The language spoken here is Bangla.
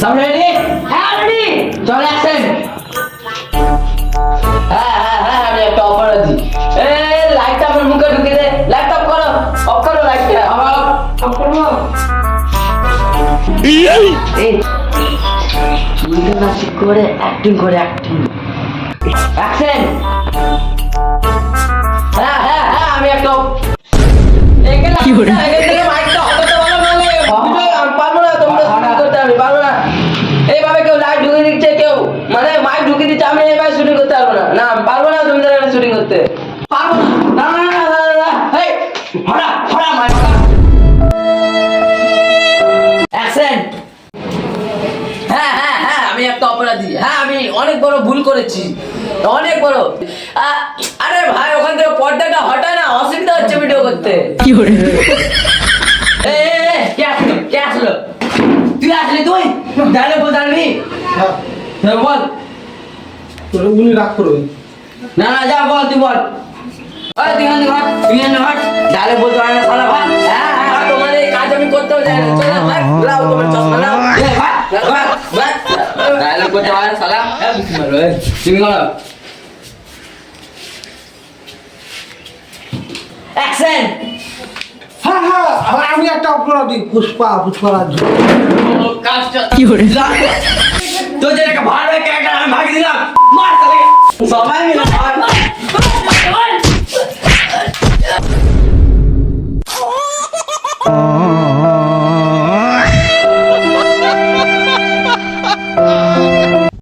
সব রেডি? হ্যাঁ রেডি। চল অ্যাকশন হ্যাঁ হ্যাঁ হ্যাঁ আমি একটা অপরাধী এ লাইটটা আমার মুখে ঢুকে দে। অফ করো। অফ করো লাইটটা অফ করো। অ্যাক্টিং করে। অ্যাক্টিং অ্যাকশন হ্যাঁ হ্যাঁ হ্যাঁ আমি একটা কি করে? কেউ? মানে মাইক ঢুকে দিচ্ছে আমি এইভাবে শুটিং করতে পারব না। না পারব না তোমাদের এখানে শুটিং করতে। পারব না। না না না না হটা হটা মাইক অ্যাকশন হ্যাঁ হ্যাঁ হ্যাঁ আমি একটা অপরাধী। হ্যাঁ আমি অনেক বড় ভুল করেছি। অনেক বড়। আরে ভাই ওখান থেকে পর্দাটা হটায় না অসুবিধা হচ্ছে ভিডিও করতে। কি করে? এ, কে আসলো? কে আসলো? তুই আসলি তুই? দাঁড়িয়ে বল বল। তোরা উনি রাগ করবেন না না যা বল তুই বল। ওই তুই এখান থেকে তুই এখান থেকে ডালে বলতে পারে না সালা ভাই হ্যাঁ হ্যাঁ তোমার এই কাজ আমি করতেও যাই না চলে ভাই লাও তোমার চশমা লাও এ, ভাই ভাই ভাই ডায়লগ করতে পারে না সালা। হ্যাঁ তুমি করো অ্যাকশন হ্যাঁ হ্যাঁ আমি একটা অপরাধী। পুষ্পা পুষ্পারাজ কাজটা কি করে? তো যে একটা ভালো ক্যারেক্টার আমি ভাগে দিলাম মার তাহলে সবাই মিলে মার